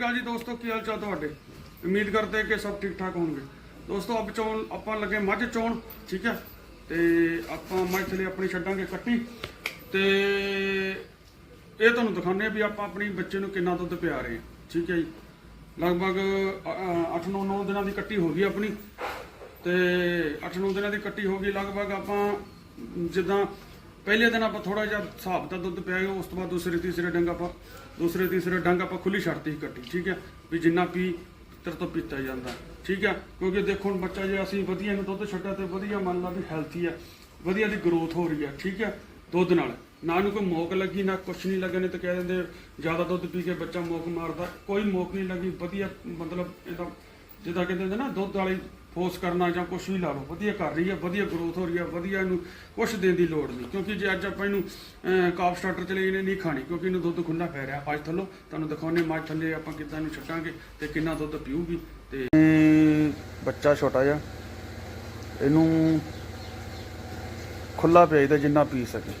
ਗੱਲ ਜੀ ਦੋਸਤੋ, ਕੀ ਹਾਲ ਚਾਲ ਤੁਹਾਡੇ? ਉਮੀਦ ਕਰਦੇ ਕਿ ਸਭ ਠੀਕ ਠਾਕ ਹੋਣਗੇ। ਦੋਸਤੋ, ਆਪ ਚੋਣ, ਆਪਾਂ ਲੱਗੇ ਮੱਝ ਚੋਣ, ਠੀਕ ਹੈ? ਤੇ ਆਪਾਂ ਮੱਝ ਥਲੇ ਆਪਣੀ ਛੱਡਾਂਗੇ ਕੱਟੀ। ਤੇ ਇਹ ਤੁਹਾਨੂੰ ਦਿਖਾਉਂਦੇ ਆ ਵੀ ਆਪਾਂ ਆਪਣੀ ਬੱਚੇ ਨੂੰ ਕਿੰਨਾ ਦੁੱਧ ਪਿਆ ਰਹੇ ਹਾਂ, ਠੀਕ ਹੈ ਜੀ? ਲਗਭਗ 8-9 9 ਦਿਨਾਂ ਦੀ ਕੱਟੀ ਹੋ ਗਈ ਆਪਣੀ। ਤੇ 8-9 ਦਿਨਾਂ ਦੀ ਕੱਟੀ ਹੋ ਗਈ, ਲਗਭਗ ਆਪਾਂ ਜਿੱਦਾਂ ਪਹਿਲੇ ਦਿਨ ਆਪਾਂ ਥੋੜਾ ਜਿਹਾ ਹਿਸਾਬ ਦਾ ਦੁੱਧ ਪਿਆ ਗਿਆ, ਉਸ ਤੋਂ ਬਾਅਦ ਦੂਸਰੇ, ਤੀਸਰੇ ਡੰਗ ਆਪਾਂ, ਦੂਸਰੇ, ਤੀਸਰੇ ਡੰਗ ਆਪਾਂ ਖੁੱਲੀ ਛੱਡਤੀ ਸੀ ਕੱਟੀ ਠੀਕ ਹੈ? ਵੀ ਜਿੰਨਾ ਪੀ ਤੇਰੇ ਤੋਂ ਪੀਤਾ ਜਾਂਦਾ, ਠੀਕ ਹੈ? ਕਿਉਂਕਿ ਦੇਖੋ ਹੁਣ ਬੱਚਾ ਜੇ ਅਸੀਂ ਵਧੀਆ ਨੂੰ ਦੁੱਧ ਛੱਡਿਆ ਤੇ ਵਧੀਆ ਮੰਨ ਲਾ ਵੀ ਹੈਲਥੀ ਹੈ, ਵਧੀਆ ਦੀ ਗਰੋਥ ਹੋ ਰਹੀ ਹੈ, ਠੀਕ ਹੈ? ਦੁੱਧ ਨਾਲ, ਨਾ ਨੂੰ ਕੋਈ ਮੋਕ ਲੱਗੀ, ਨਾ ਕੁਛ ਨਹੀਂ ਲੱਗੇ ਨੇ ਤੇ ਕਹਿ ਦਿੰਦੇ ਜ਼ਿਆਦਾ ਦੁੱਧ ਪੀ ਕੇ ਬੱਚਾ ਮੋਕ ਮਾਰਦਾ, ਕੋਈ ਮੋਕ ਨਹੀਂ ਲੱਗੀ, ਵਧੀਆ ਮਤਲਬ ਇਹਦਾ, ਜਿੱਦਾਂ ਕਹਿੰਦੇ ਹੁੰਦੇ ਨਾ, ਦੁੱਧ ਵਾਲੀ ਫੋਰਸ ਕਰਨਾ ਜਾਂ ਕੁਝ ਵੀ ਲਾ ਲਓ ਵਧੀਆ ਕਰ ਰਹੀ ਹੈ ਵਧੀਆ ਗਰੋਥ ਹੋ ਰਹੀ ਹੈ ਵਧੀਆ ਇਹਨੂੰ ਕੁਝ ਦੇਣ ਦੀ ਲੋੜ ਨਹੀਂ। ਕਿਉਂਕਿ ਜੇ ਅੱਜ ਆਪਾਂ ਇਹਨੂੰ ਅਹ, ਕਾਫ ਸਟਾਰਟਰ ਚਲੇ ਇਹਨੇ ਨਹੀਂ ਖਾਣੀ ਕਿਉਂਕਿ ਇਹਨੂੰ ਦੁੱਧ ਖੁੱਲਾ ਪੈ ਰਿਹਾ ਅੱਜ ਥੱਲੋਂ। ਤੁਹਾਨੂੰ ਦਿਖਾਉਣੇ ਮੱਝ ਥੱਲੇ ਆਪਾਂ ਕਿੱਦਾਂ ਇਹਨੂੰ ਛੱਡਾਂਗੇ ਤੇ ਕਿੰਨਾ ਦੁੱਧ ਪੀਊਗੀ ਤੇ ਬੱਚਾ ਛੋਟਾ ਜਿਹਾ ਇਹਨੂੰ ਖੁੱਲਾ ਪਿਆਈਦਾ ਜਿੰਨਾ ਪੀ ਸਕੇ।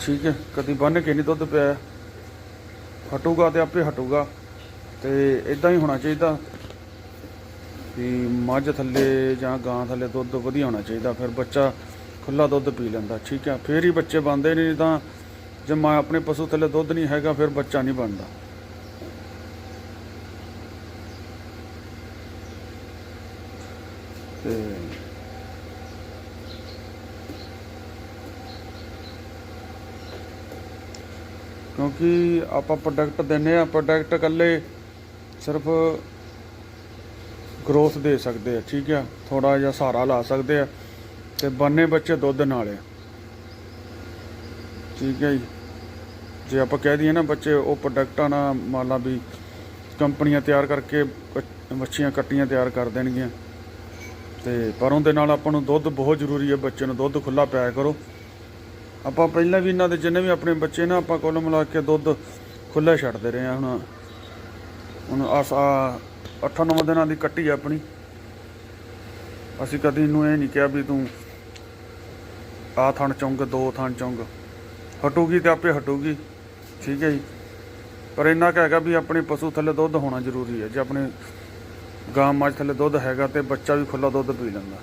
ਠੀਕ ਹੈ ਕਦੀ ਬੰਨ ਕੇ ਨਹੀਂ ਦੁੱਧ ਪਿਆ। ਹਟੂਗਾ ਤੇ ਆਪੇ ਹਟੂਗਾ ਤੇ ਇਦਾਂ ਹੀ ਹੋਣਾ ਚਾਹੀਦਾ। ਵੀ ਮੱਝ ਥੱਲੇ ਜਾਂ ਗਾਂ ਥੱਲੇ ਦੁੱਧ ਵਧੀਆ ਹੋਣਾ ਚਾਹੀਦਾ, ਫਿਰ ਬੱਚਾ ਖੁੱਲਾ ਦੁੱਧ ਪੀ ਲੈਂਦਾ, ਠੀਕ ਹੈ। ਫਿਰ ਹੀ ਬੱਚੇ ਬਣਦੇ ਨਹੀਂ ਤਾਂ ਜੇ ਮਾਂ ਆਪਣੇ ਪਸ਼ੂ ਥੱਲੇ ਦੁੱਧ ਨਹੀਂ ਹੈਗਾ, ਫਿਰ ਬੱਚਾ ਨਹੀਂ ਬਣਦਾ। ਤੇ ਕਿਉਂਕਿ ਆਪਾਂ ਪ੍ਰੋਡਕਟ ਦਿੰਨੇ ਆ ਪ੍ਰੋਡਕਟ ਇਕੱਲੇ ਸਿਰਫ ਗਰੋਥ ਦੇ ਸਕਦੇ ਆ, ਠੀਕ ਆ? ਥੋੜਾ ਜਿਹਾ ਸਹਾਰਾ ਲਾ ਸਕਦੇ ਆ ਤੇ ਬੰਨੇ ਬੱਚੇ ਦੁੱਧ ਨਾਲ ਆ। ਠੀਕ ਹੈ ਜੀ? ਜੇ ਆਪਾਂ ਕਹਿ ਦਈਏ ਨਾ ਬੱਚੇ, ਉਹ ਪ੍ਰੋਡਕਟਾਂ ਨਾਲ ਮੰਨ ਲਾ ਵੀ ਕੰਪਨੀਆਂ ਤਿਆਰ ਕਰਕੇ ਕ- ਮੱਛੀਆਂ ਕੱਟੀਆਂ ਤਿਆਰ ਕਰ ਦੇਣਗੀਆਂ। ਤੇ ਪਰ ਉਹਦੇ ਨਾਲ ਆਪਾਂ ਨੂੰ ਦੁੱਧ ਬਹੁਤ ਜ਼ਰੂਰੀ ਹੈ ਬੱਚੇ ਨੂੰ ਦੁੱਧ ਖੁੱਲਾ ਪਿਆਇਆ ਕਰੋ। ਆਪਾਂ ਪਹਿਲਾਂ ਵੀ ਇਹਨਾਂ ਦੇ ਜਿੰਨੇ ਵੀ ਆਪਣੇ ਬੱਚੇ ਨਾ, ਆਪਾਂ ਕੁੱਲ ਮਿਲਾ ਕੇ ਦੁੱਧ ਖੁੱਲਾ ਛੱਡਦੇ ਰਹੇ ਹਾਂ ਹੁਣ। ਹੁਣ ਆਸ ਆ 8-9 ਦਿਨਾਂ ਦੀ ਕੱਟੀ ਆਪਣੀ। ਅਸੀਂ ਕਦੀ ਇਹਨੂੰ ਇਹ ਨਹੀਂ ਕਿਹਾ ਵੀ ਤੂੰ ਆ ਥਣ ਚੁੰਗ, ਦੋ ਥਣ ਚੁੰਗ। ਹਟੂਗੀ ਤੇ ਆਪੇ ਹਟੂਗੀ, ਠੀਕ ਹੈ ਜੀ। ਪਰ ਇੰਨਾ ਕੁ ਹੈਗਾ ਵੀ ਆਪਣੇ ਪਸ਼ੂ ਥੱਲੇ ਦੁੱਧ ਹੋਣਾ ਜ਼ਰੂਰੀ ਹੈ। ਜੇ ਆਪਣੇ ਗਾਂ ਮੱਝ ਥੱਲੇ ਦੁੱਧ ਹੈਗਾ ਤੇ ਬੱਚਾ ਵੀ ਖੁੱਲਾ ਦੁੱਧ ਪੀ ਲੈਂਦਾ।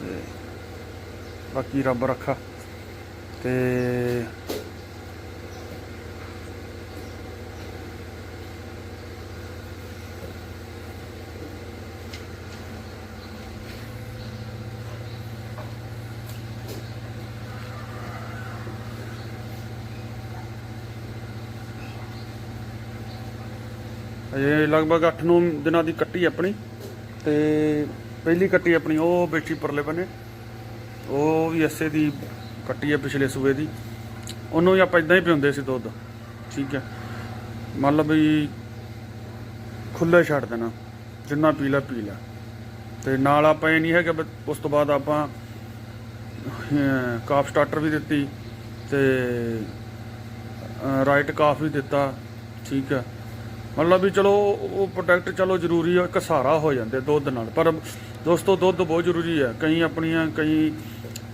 ਤੇ ਬਾਕੀ ਰੱਬ ਰੱਖਾ। ਤੇ ਇਹ ਲਗਭਗ 8-9 ਦਿਨਾਂ ਦੀ ਕੱਟੀ ਆਪਣੀ ਤੇ ਪਹਿਲੀ ਕੱਟੀ ਆਪਣੀ ਉਹ ਬੈਠੀ ਪਰਲੇ ਬੰਨੇ। ਉਹ ਵੀ ਐਸੇ ਦੀ ਕੱਟੀ ਹੈ ਪਿਛਲੇ ਸੂਏ ਦੀ। ਉਹਨੂੰ ਵੀ ਆਪਾਂ ਇਦਾਂ ਹੀ ਪਿਉਂਦੇ ਸੀ ਦੁੱਧ। ਠੀਕ ਹੈ। ਮੰਨ ਲਓ ਵੀ ਖੁੱਲੇ ਛੱਡ ਦੇਣਾ। ਜਿੰਨਾ ਪੀ ਲਾ ਪੀ ਲਾ। ਤੇ ਨਾਲ ਆਪਾਂ ਇਹ ਨਹੀਂ ਹੈ ਕਿ ਉਸ ਤੋਂ ਬਾਅਦ ਆਪਾਂ ਕਾਫ ਸਟਾਰਟਰ ਵੀ ਦਿੱਤੀ ਤੇ ਰਾਈਟ ਕਾਫ ਵੀ ਦਿੱਤਾ। ਠੀਕ ਹੈ। ਮਤਲਬ ਵੀ ਚਲੋ ਉਹ ਪ੍ਰੋਡਕਟ ਚਲੋ ਜ਼ਰੂਰੀ ਹੈ ਇੱਕ ਸਹਾਰਾ ਹੋ ਜਾਂਦੇ ਦੁੱਧ ਨਾਲ। ਪਰ ਦੋਸਤੋ, ਦੁੱਧ ਬਹੁਤ ਜ਼ਰੂਰੀ ਹੈ ਕਈ ਆਪਣੀਆਂ, ਕਈ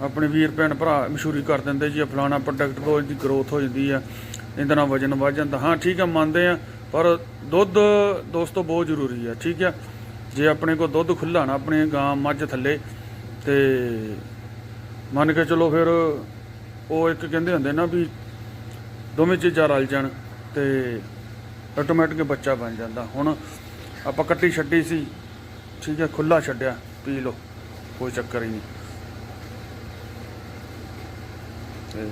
ਆਪਣੇ ਵੀਰ, ਭੈਣ, ਭਰਾ ਮਸ਼ਹੂਰੀ ਕਰ ਦਿੰਦੇ ਜੀ ਫਲਾਣਾ ਪ੍ਰੋਡਕਟ ਤੋਂ ਇਹਦੀ ਗਰੋਥ ਹੋ ਜਾਂਦੀ ਹੈ ਇਹਦੇ ਨਾਲ ਵਜਨ ਵੱਧ ਜਾਂਦਾ। ਹਾਂ, ਠੀਕ ਹੈ ਮੰਨਦੇ ਆ, ਪਰ ਦੁੱਧ ਦੋਸਤੋ ਬਹੁਤ ਜ਼ਰੂਰੀ ਹੈ ਠੀਕ ਹੈ ਜੇ ਆਪਣੇ ਕੋਲ ਦੁੱਧ ਖੁੱਲਾ ਨਾ, ਆਪਣੇ ਗਾਂ ਮੱਝ ਥੱਲੇ, ਤੇ ਮੰਨ ਕੇ ਚਲੋ ਫਿਰ ਉਹ ਇੱਕ ਕਹਿੰਦੇ ਹੁੰਦੇ ਨਾ ਵੀ ਦੋਵੇਂ ਚੀਜ਼ਾਂ ਰਲ ਜਾਣ, ਤੇ ਆਟੋਮੈਟਿਕ ਬੱਚਾ ਬਣ ਜਾਂਦਾ। ਹੁਣ ਆਪਾਂ ਕੱਟੀ ਛੱਡੀ ਸੀ, ਠੀਕ ਹੈ ਖੁੱਲਾ ਛੱਡਿਆ, ਪੀ ਲਓ, ਕੋਈ ਚੱਕਰ ਹੀ ਨਹੀਂ। ਤੇ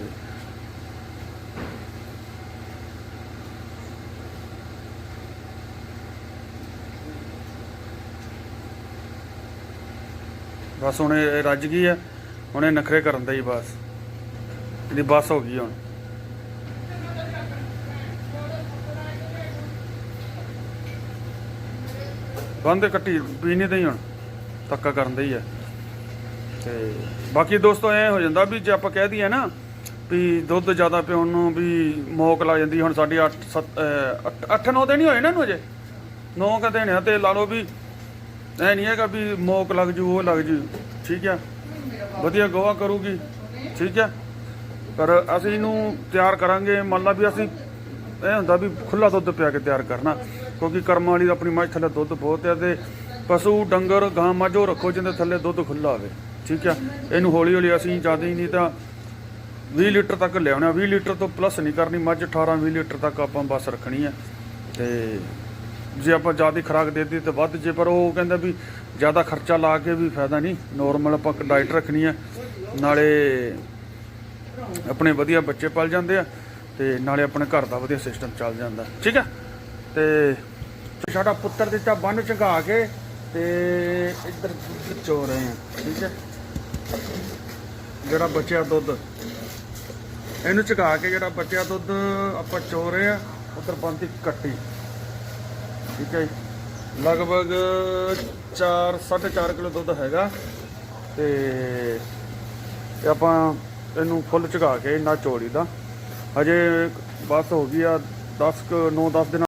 ਬਸ ਹੁਣ ਇਹ ਰੱਜ ਗਈ ਹੈ, ਹੁਣ ਇਹ ਨਖਰੇ ਕਰਨ ਦਾ ਹੀ ਬਸ। ਇਹਦੀ ਬਸ ਹੋ ਗਈ ਹੁਣ। ਬੰਦ ਕੱਟੀ, ਪੀਣੇ ਤੇ ਹੀ ਹੁਣ, ਧੱਕਾ ਕਰਨ ਦਾ ਹੀ ਹੈ ਤੇ ਬਾਕੀ ਦੋਸਤੋ, ਐ ਹੋ ਜਾਂਦਾ ਵੀ ਜੇ ਆਪਾਂ ਕਹਿ ਦਈਏ ਨਾ ਵੀ ਦੁੱਧ ਜ਼ਿਆਦਾ ਪਿਉਣ ਨੂੰ ਵੀ ਮੋਕ ਲਾ ਜਾਂਦੀ, ਹੁਣ ਸਾਡੀ 8 7 8 9 ਦਿਨ ਹੀ ਹੋਏ ਨਾ ਇਹਨੂੰ ਅਜੇ? 9 ਕ ਦਿਨ ਆ ਤੇ ਲਾ ਲਓ ਵੀ ਐ ਨਹੀਂ ਹੈਗਾ ਵੀ ਮੋਕ ਲੱਗ ਜੂ, ਉਹ ਲੱਗ ਜੂ, ਠੀਕ ਆ? ਵਧੀਆ ਗੋਹਾ ਕਰੂਗੀ, ਠੀਕ ਆ? ਪਰ ਅਸੀਂ ਇਹਨੂੰ ਤਿਆਰ ਕਰਾਂਗੇ, ਮੰਨ ਲਾ ਵੀ ਅਸੀਂ ਇਹ ਹੁੰਦਾ ਵੀ ਖੁੱਲਾ ਦੁੱਧ ਪਿਆ ਕੇ ਤਿਆਰ ਕਰਨਾ। ਕਿਉਂਕਿ ਕਰਮਾਂ ਵਾਲੀ ਦਾ ਆਪਣੀ ਮੱਝ ਥੱਲੇ ਦੁੱਧ ਬਹੁਤ ਹੈ ਤੇ ਪਸ਼ੂ, ਡੰਗਰ, ਗਾਂ, ਮੱਝ ਉਹ ਰੱਖੋ ਜਿੰਦੇ ਥੱਲੇ ਦੁੱਧ ਖੁੱਲਾ ਹੋਵੇ। ਠੀਕ ਹੈ ਇਹਨੂੰ ਹੌਲੀ ਹੌਲੀ ਅਸੀਂ ਜ਼ਿਆਦਾ ਹੀ ਨਹੀਂ ਤਾਂ 20 ਲੀਟਰ ਤੱਕ ਲਿਆਉਣਾ। 20 ਲੀਟਰ ਤੋਂ ਪਲੱਸ ਨਹੀਂ ਕਰਨੀ ਮੱਝ 18 20 ਲੀਟਰ ਤੱਕ ਆਪਾਂ ਬਸ ਰੱਖਣੀ ਹੈ ਤੇ ਜੇ ਆਪਾਂ ਜ਼ਿਆਦਾ ਖੁਰਾਕ ਦੇ ਦਿੱਤੀ ਤਾਂ ਵੱਧ ਜੇ, ਪਰ ਉਹ ਕਹਿੰਦਾ ਵੀ ਜ਼ਿਆਦਾ ਖਰਚਾ ਲਾ ਕੇ ਵੀ ਫਾਇਦਾ ਨਹੀਂ। ਨੋਰਮਲ ਆਪਾਂ ਡਾਈਟ ਰੱਖਣੀ ਹੈ ਨਾਲੇ ਆਪਣੇ ਵਧੀਆ ਬੱਚੇ ਪਲ ਜਾਂਦੇ ਆ ਤੇ ਨਾਲੇ ਆਪਣੇ ਘਰ ਦਾ ਵਧੀਆ ਸਿਸਟਮ ਚੱਲ ਜਾਂਦਾ। ਠੀਕ ਹੈ ਤੇ ਸਾਡਾ ਪੁੱਤਰ ਦਿੱਤਾ ਬੰਨ ਚੰਗਾ ਕੇ ਤੇ ਇੱਧਰ ਦੁੱਧ ਚੋ ਰਹੇ ਆ, ਠੀਕ ਹੈ? ਜਿਹੜਾ ਬਚਿਆ ਦੁੱਧ। ਇਹਨੂੰ ਚੁਕਾ ਕੇ ਜਿਹੜਾ ਬਚਿਆ ਦੁੱਧ ਆਪਾਂ ਚੋ ਰਹੇ ਆ, ਉਧਰ ਬੰਦੀ ਕੱਟੀ। ਠੀਕ ਹੈ ਜੀ। ਲਗਭਗ 4 4.5 ਕਿਲੋ ਦੁੱਧ ਹੈਗਾ। ਤੇ ਆਪਾਂ ਇਹਨੂੰ ਫੁੱਲ ਚੁਕਾ ਕੇ ਨਾ ਚੋੜੀ ਦਾ। ਹਜੇ ਬਸ ਹੋ ਗਈ ਆ 10 9 10 ਦਿਨ